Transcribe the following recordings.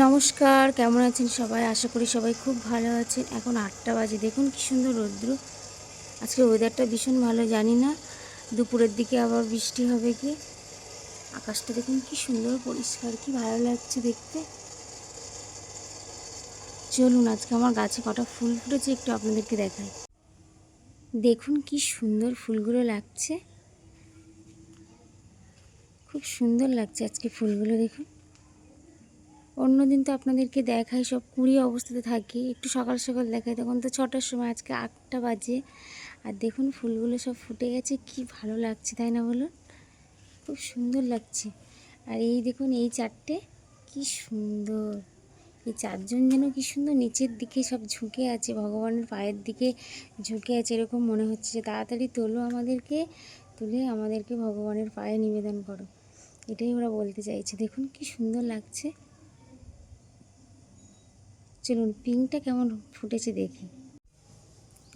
নমস্কার, কেমন আছেন সবাই? আশা করি সবাই খুব ভালো আছেন। এখন আটটা বাজে, দেখুন কি সুন্দর রৌদ্র। আজকে ওয়েদারটা ভীষণ ভালো, জানি না। দুপুরের দিকে আবার বৃষ্টি হবে কি? আকাশটা দেখুন কি সুন্দর, পরিষ্কার, কি ভালো লাগছে দেখতে। চলুন, আজকে আমার গাছে কটা ফুল ফুটেছে, একটু আপনাদেরকে দেখাই। দেখুন কি সুন্দর ফুলগুলো লাগছে। খুব সুন্দর লাগছে আজকে ফুলগুলো, দেখুন। অন্যদিন তো আপনাদেরকে দেখাই সব কুড়ি অবস্থাতে থাকি। একটু সকাল সকাল দেখাই তখন তো ছটার সময়, আজকে আটটা বাজে। আর দেখুন, ফুলগুলো সব ফুটে গেছে। কি ভালো লাগছে, তাই না বলুন? খুব সুন্দর লাগছে। আর এই দেখুন, এই চারটে, কি সুন্দর। এই চারজন যেন কি সুন্দর নিচের দিকে সব ঝুঁকে আছে, ভগবানের পায়ের দিকে ঝুঁকে আছে, এরকম মনে হচ্ছে যে তাড়াতাড়ি তোলো আমাদেরকে, তুলে আমাদেরকে ভগবানের পায়ে নিবেদন করো। এটাই ওরা বলতে চাইছে। দেখুন, কি সুন্দর লাগছে। চলুন, পিঙ্কটা কেমন ফুটেছে দেখি।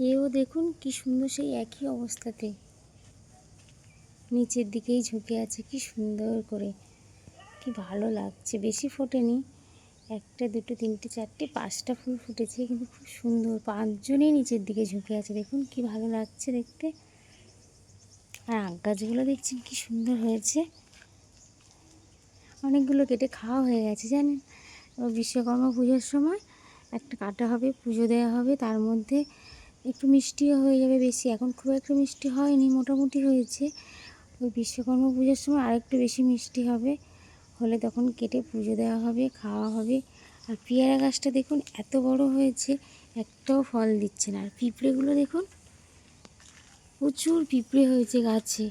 এও দেখুন কি সুন্দর সেই একই অবস্থাতে। নিচের দিকেই ঝুঁকে আছে, কি সুন্দর করে। কি ভালো লাগছে, বেশি ফোটেনি। একটা, দুটো, তিনটে, চারটে, পাঁচটা ফুল ফুটেছে, কিন্তু খুব সুন্দর। পাঁচজনেই নিচের দিকে ঝুঁকে আছে, দেখুন কি ভালো লাগছে দেখতে। আর আগ গাছগুলো দেখছেন কি সুন্দর হয়েছে। অনেকগুলো কেটে খাওয়া হয়ে গেছে, জানেন? বিশ্বকর্মা পুজোর সময় একটা কাটা হবে, পুজো দেওয়া হবে, তার মধ্যে একটু মিষ্টিও হয়ে যাবে বেশি। এখন খুব একটা মিষ্টি হয়নি, মোটামুটি হয়েছে। ওই বিশ্বকর্মা পুজোর সময় আরেকটু বেশি মিষ্টি হবে। হলে তখন কেটে পুজো দেওয়া হবে, খাওয়া হবে। আর পেয়ারা গাছটা দেখুন এত বড় হয়েছে, একটাও ফল দিচ্ছে না। আর পিঁপড়েগুলো দেখুন, প্রচুর পিঁপড়ে হয়েছে গাছে।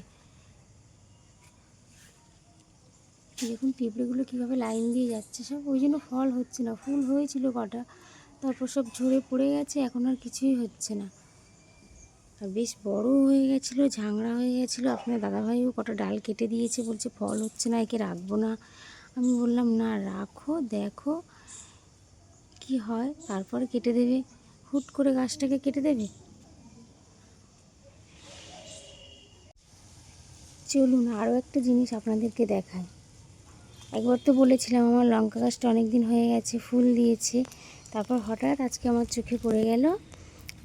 দেখুন পিঁপড়েগুলো কীভাবে লাইন দিয়ে যাচ্ছে সব, ওই জন্য ফল হচ্ছে না, ফুল হয়েছিল কটা। তারপর সব ঝরে পড়ে গেছে, এখন আর কিছুই হচ্ছে না। আর বেশ বড় হয়ে গেছিল, ঝাংড়া হয়ে গেছিল। আপনার দাদাভাইও কটা ডাল কেটে দিয়েছে, বলছে ফল হচ্ছে না, একে রাখব না। আমি বললাম, না, রাখো, দেখো কি হয়, তারপরে কেটে দেবে। হুট করে গাছটাকে কেটে দেবে? চলুন, আরও একটা জিনিস আপনাদেরকে দেখায় একবার তো বলেছিলাম, আমার লঙ্কা গাছটা অনেক দিন হয়ে গেছে, ফুল দিয়েছে। তারপর হঠাৎ আজকে আমার চোখে পড়ে গেল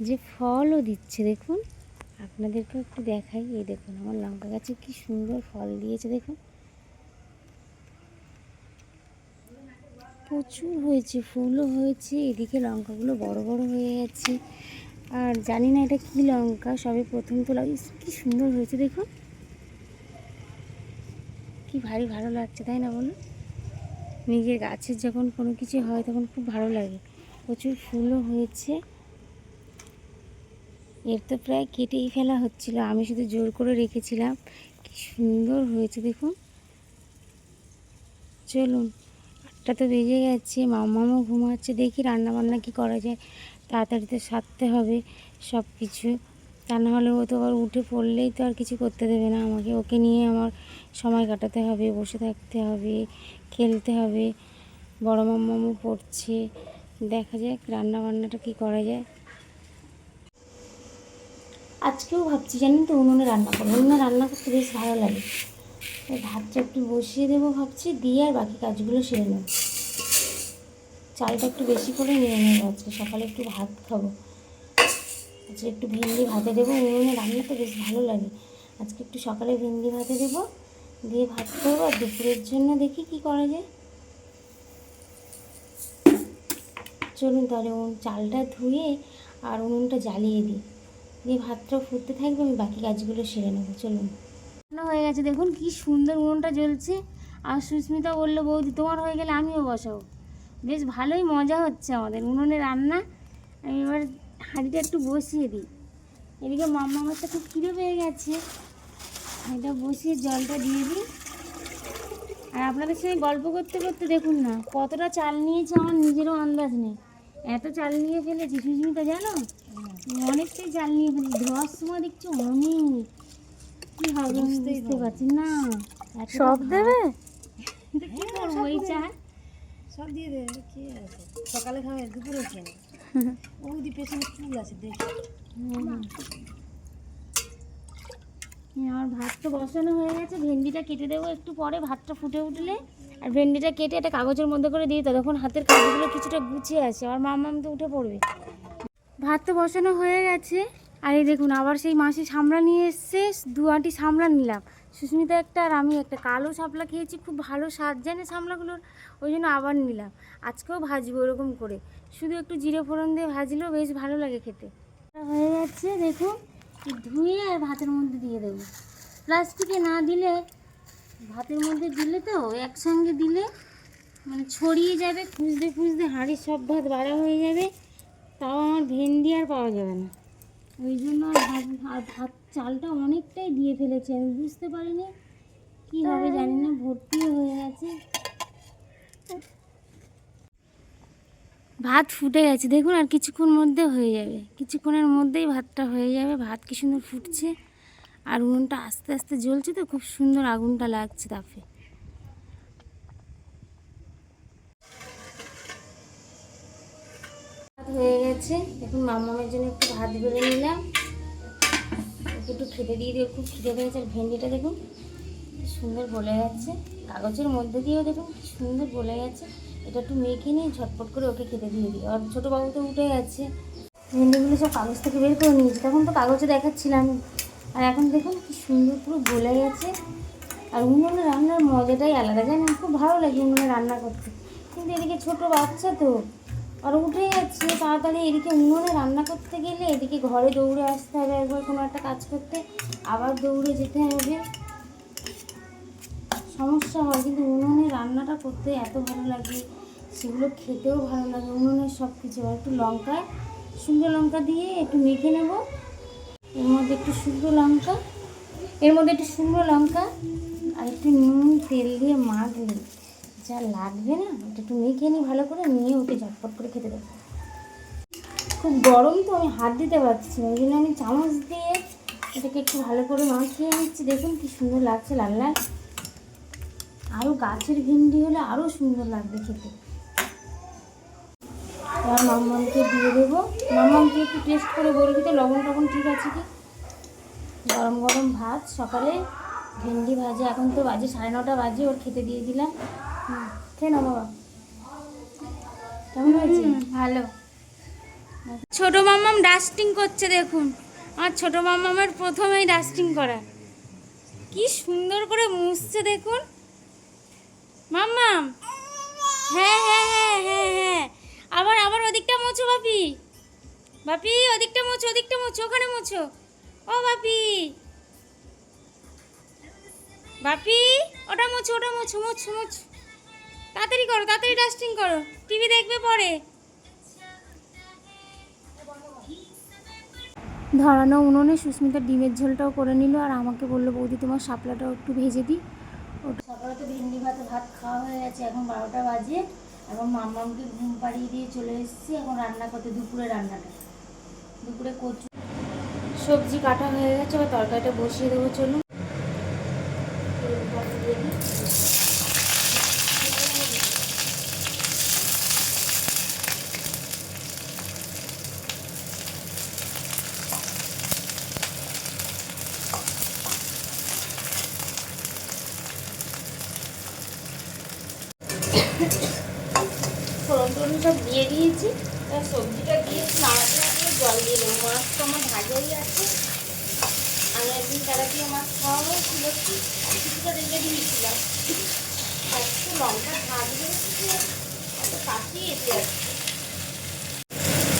যে ফলও দিচ্ছে, দেখুন। আপনাদেরকেও একটু দেখাই। এই দেখুন, আমার লঙ্কা গাছে কি সুন্দর ফল দিয়েছে, দেখুন। প্রচুর হয়েছে, ফুলও হয়েছে, এদিকে লঙ্কাগুলো বড় বড় হয়ে গেছে। আর জানি না এটা কি লঙ্কা, সবে প্রথম তোলা কি সুন্দর হয়েছে, দেখুন। কি ভারী ভালো লাগছে, তাই না বলুন? নিজের গাছের যখন কোনো কিছু হয়, তখন খুব ভালো লাগে। প্রচুর ফুলও হয়েছে। এর তো প্রায় কেটেই ফেলা হচ্ছিল। আমি শুধু জোর করে রেখেছিলাম। কি সুন্দর হয়েছে, দেখুন। চলুন, আটটা তো বেজে গেছে। মামামও ঘুমাচ্ছে। দেখি রান্না বান্না কি করা যায়। তাড়াতাড়ি তো সারতে হবে সব কিছু তা নাহলে ও তো আবার উঠে পড়লেই তো আর কিছু করতে দেবে না আমাকে। ওকে নিয়ে আমার সময় কাটাতে হবে, বসে থাকতে হবে, খেলতে হবে। বড় মাম্মামও পড়ছে। দেখা যাক রান্না বান্নাটা কি করা যায়। আজকেও ভাবছি জানেন তো উনুনে রান্না করব। উনুনে রান্না করতে বেশ ভালো লাগে। ভাতটা একটু বসিয়ে দেবো ভাবছি, দিয়ে আর বাকি কাজগুলো সেরে নেব। চালটা একটু বেশি করে নিয়ে নেব আজকে, সকালে একটু ভাত খাব। আজকে একটু ভেন্ডি ভাতে দেবো। উনুনে রান্না তো বেশ ভালো লাগে। আজকে একটু সকালে ভেন্ডি ভাতে দেবো, দিয়ে ভাত করব আর দুপুরের জন্য দেখি কি করা যায়। চলুন তাহলে উনুন, চালটা ধুয়ে আর উনুনটা জ্বালিয়ে দিই। দিয়ে ভাতটা ফুটতে থাকবে, আমি বাকি কাজগুলো সেরে নেব, চলুন। হয়ে গেছে, দেখুন কি সুন্দর উনুনটা জ্বলছে। আর সুস্মিতা বলল, বৌদি, তোমার হয়ে গেলে আমিও বসাবো। বেশ ভালোই মজা হচ্ছে আমাদের উনুনে রান্না। আমি এবার হাঁড়িটা একটু বসিয়ে দিই। এদিকে মাম্মা তো খুব খিদে পেয়ে গেছে। এটা বসিয়ে জলটা দিয়ে দিই। আর আপনাদের সঙ্গে গল্প করতে করতে দেখুন না, কতটা চাল নিয়েছে আমার নিজেরও আন্দাজ নেই। এত চাল নিয়ে ফেলেছি সুস্মিতা জানো? অনেকটাই চাল নিয়ে ফেলেছি ধোয়ার সময় দেখছি অনেক। কি হবে? বুঝতে পারছি না। সব দেবে? কি করব এই চাল সব দিয়ে দেবে। কি আছে? সকালে খাবে দুপুরে খেয়ে ওই পেছনে চুল আছে দেখি। আমার ভাত তো বসানো হয়ে গেছে। ভেন্ডিটা কেটে দেবো একটু পরে। ভাতটা ফুটে উঠলে আর ভেন্ডিটা কেটে একটা কাগজের মধ্যে করে দিয়ে তখন হাতের কাজগুলো কিছুটা গুছিয়ে আছে। আর মামাম তো উঠে পড়বে। ভাত তো বসানো হয়ে গেছে। আর এই দেখুন, আবার সেই মাসি সামলা নিয়ে এসছে। দু আটি সামলা নিলাম। সুস্মিতা একটা আর আমি একটা। কালো শাপলা খেয়েছি, খুব ভালো স্বাদ জানে সামলাগুলোর। ওই জন্য আবার নিলাম। আজকেও ভাজবো ওরকম করে। শুধু একটু জিরে ফোড়ন দিয়ে ভাজলেও বেশ ভালো লাগে খেতে। হয়ে যাচ্ছে দেখুন। ধুয়ে আর ভাতের মধ্যে দিয়ে দেবো। প্লাস্টিকে না দিলে ভাতের মধ্যে দিলে তো একসঙ্গে দিলে মানে ছড়িয়ে যাবে খুঁজতে খুঁজতে হাঁড়ির সব ভাত বাড়া হয়ে যাবে তাও আমার ভেন্ডি আর পাওয়া যাবে না। ওই জন্য আর ভাত আর ভাত চালটা অনেকটাই দিয়ে ফেলেছি আমি বুঝতে পারিনি কী হবে জানি না ভর্তিও হয়ে গেছে। ভাত ফুটে গেছে দেখুন আর কিছুক্ষণ মধ্যে হয়ে যাবে কিছুক্ষণের মধ্যেই ভাতটা হয়ে যাবে ভাত কি সুন্দর ফুটছে। আর উনুনটা আস্তে আস্তে জ্বলছে তো, খুব সুন্দর আগুনটা লাগছে তাপে। হয়ে গেছে, এখন মামামের জন্য একটু ভাত বেড়ে নিলাম। একটু খেতে দিয়ে দিয়ে খুব খিদে পেয়েছে। আর ভেন্ডিটা দেখুন সুন্দর গলে যাচ্ছে কাগজের মধ্যে দিয়েও দেখুন সুন্দর গলে গেছে। এটা একটু মেখে নিয়ে ঝটপট করে ওকে খেতে দিয়ে দিই। আর ছোটো বাবু তো উঠে গেছে। ভেন্ডিগুলো সব কাগজ থেকে বের করে নিয়েছি। তখন তো কাগজে দেখাচ্ছিলাম। আর এখন দেখুন কি সুন্দর পুরো গলে গেছে। আর উনুনে রান্নার মজাটাই আলাদা, জানেন? খুব ভালো লাগে উনুনে রান্না করতে। কিন্তু এদিকে ছোট বাচ্চা তো, আর উঠে যাচ্ছে। তাড়াতাড়ি এদিকে উনুনে রান্না করতে গেলে এদিকে ঘরে দৌড়ে আসতে হবে একবার কোনো একটা কাজ করতে। আবার দৌড়ে যেতে হবে। সমস্যা হয়, কিন্তু উনুনে রান্নাটা করতে এত ভালো লাগে। সেগুলো খেতেও ভালো লাগে, উনুনের সব কিছু একটু লঙ্কা, শুকনো লঙ্কা দিয়ে একটু মেখে নেব। এর মধ্যে একটু শুকনো লঙ্কা, এর মধ্যে একটু শুকনো লঙ্কা আর একটু নুন, তেল দিয়ে মাখলে যা লাগবে না, ওটা একটু মেখে নিই ভালো করে নিয়ে ওকে ঝটপট করে খেতে দেবো। খুব গরম তো, আমি হাত দিতে পারছি না, ওই জন্য আমি চামচ দিয়ে এটাকে একটু ভালো করে মাখিয়ে নিচ্ছি। দেখুন কি সুন্দর লাগছে লাল লাল। আরও গাছের ভিন্ডি হলে আরও সুন্দর লাগবে খেতে। এবার মাম্মামকে দিয়ে দেবো। মাম্মামকে একটু টেস্ট করে বলবি তো, লবণ টবণ ঠিক আছে কি? গরম গরম ভাত, সকালে ভেন্ডি ভাজা। এখন তো বাজে সাড়ে নটা বাজে, ওর খেতে দিয়ে দিলাম। খেয়ে নাও বাবা। কেমন হয়েছে? ভালো। ছোট মাম্মাম ডাস্টিং করছে দেখুন। আমার ছোট মাম্মামের প্রথমেই ডাস্টিং করা। কি সুন্দর করে মুছছে দেখুন। মাম্মাম! হ্যাঁ হ্যাঁ হ্যাঁ হ্যাঁ হ্যাঁ। আবার আবার ওদিকটা মোছো বাপি। বাপি ওদিকটা মোছো ওদিকটা মোছো ওখানে মোছো। ও বাপি। বাপি ওটা মোছো ওটা মোছো মোছো মোছো। তাড়াতাড়ি করো তাড়াতাড়ি ডাস্টিং করো। টিভি দেখবে পরে। ধরানো উনুনে সুস্মিতা ডিমের ঝোলটাও করে নিল আর আমাকে বলল বৌদি তোমার শাপলাটাও একটু ভেজে দিই। সকালে তো ভেন্ডি ভাতে ভাত খাওয়া হয়ে গেছে এখন বারোটা বাজে। এখন মামাকে ঘুম পাড়িয়ে দিয়ে চলে এসেছি এখন রান্না করতে, দুপুরে রান্নাটা। দুপুরে কচু সবজি কাটা হয়ে গেছে, এবার তরকারিটা বসিয়ে দেবো, চলুন। সব দিয়ে দিয়েছি। সবজিটা দিয়ে নাড়াতে জল দিয়ে দেবো। মাছ তো আমার ভাজাই আছে। আমি একদিন তেলাপিয়া মাছ খাওয়া হয়েছিল কিছুটা রেখে দিয়েছিলাম। একটু লঙ্কা ভাজলে দিয়েছি কাটিয়ে যাচ্ছে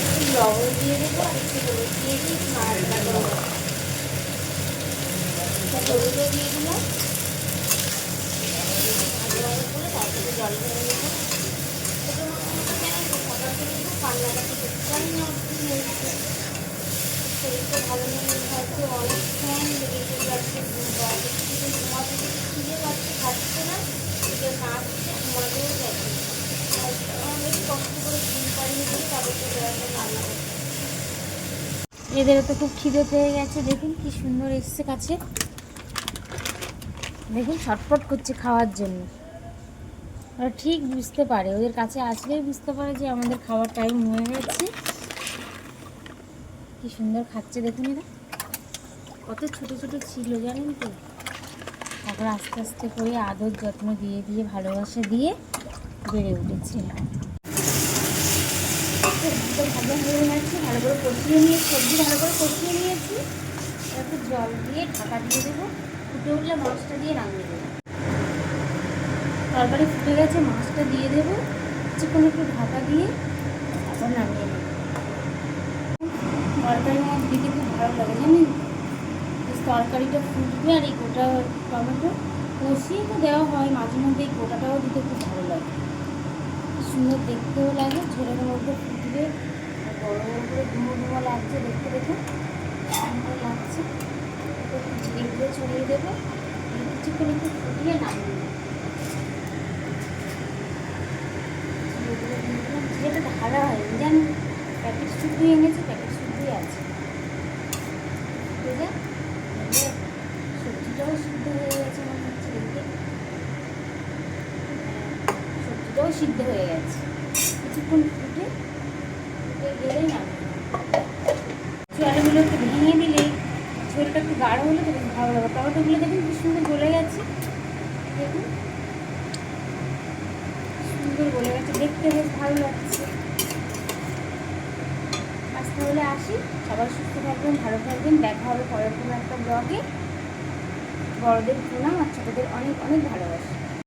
একটু লবণ দিয়ে দেবো আর একটু হলুদ দিয়ে দিয়ে একটু নাড়াচাড়া করব হলুদও দিয়ে দিলাম ভালো ভালো করে তারপরে জল ধরে দেবো শরীরটা ভালো নেই হয়তো অনেক ফ্যান লেগে যাচ্ছে ঘুমাতে খিদে পাচ্ছে খাচ্ছে না এটা না খেতে ঘুমাতেও যাচ্ছে অনেক কষ্ট করে ঘুম পাড়িয়ে দিয়ে তারপর চলে আসে রান্না করতে এদের তো খুব খিদে পেয়ে গেছে। দেখুন কি সুন্দর এসছে কাছে। দেখুন, ছটফট করছে খাওয়ার জন্য। ওরা ঠিক বুঝতে পারে, ওদের কাছে আসলেই বুঝতে পারে যে আমাদের খাওয়ার টাইম হয়ে গেছে। কি সুন্দর খাচ্ছে দেখুন এরা। কত ছোট ছোট ছিল জানেন তো। তারপর আস্তে আস্তে করে আদর যত্ন দিয়ে দিয়ে ভালোবাসা দিয়ে বেড়ে উঠেছে। হয়ে গেছে, ভালো করে কষিয়ে নিয়ে সবজি ভালো করে কষিয়ে নিয়েছি। একটু জল দিয়ে ঢাকা দিয়ে দেবো, ফুটে উঠলে মাছটা দিয়ে নামিয়ে দেবো তরকারি ফুটে গেছে, মাছটা দিয়ে দেবো। চিকন একটু ঢাকা দিয়ে তারপর নামিয়ে দেবো তরকারির মধ্যে দিতে খুব ভালো লাগে জানেন? তরকারিটা ফুটবে আর এই গোটা টমেটো কষিয়ে তো দেওয়া হয়, মাঝে মধ্যে এই গোটাটাও দিতে খুব ভালো লাগে। সুন্দর দেখতেও লাগে, ঝোলের মধ্যে ফুটবে বড় বড় করে ধুমো ধুমো লাগছে দেখতে দেখে। সুন্দর লাগছে। জিরে ছড়িয়ে দেবো। কিছুক্ষণ একটু ফুটিয়ে নামিয়ে জিরেটা ঢালা হয়নি জানেন? প্যাকেট শুদ্ধই এনেছি প্যাকেট শুদ্ধই আছে বুঝলে সবজিটাও সিদ্ধ হয়ে গেছে মনে হচ্ছে দেখতে হ্যাঁ, সবজিটাও সিদ্ধ হয়ে গেছে কিছুক্ষণ ফুটে ফুটে গেলেই নামে জলগুলো একটু ভেঙে দিলে ঝোলটা একটু গাঢ় হলে তো ভালো লাগে। টমেটোগুলো দেখুন কি সুন্দর গলে গেছে। দেখুন। সুন্দর গলে গেছে। দেখতে বেশ ভালো লাগছে। আজ তাহলে আসি। সবাই সুস্থ থাকবেন, ভালো থাকবেন। দেখা হবে পরের কোনো একটা ব্লগে বড়দের প্রণাম আর ছোটোদের অনেক অনেক ভালোবাসা।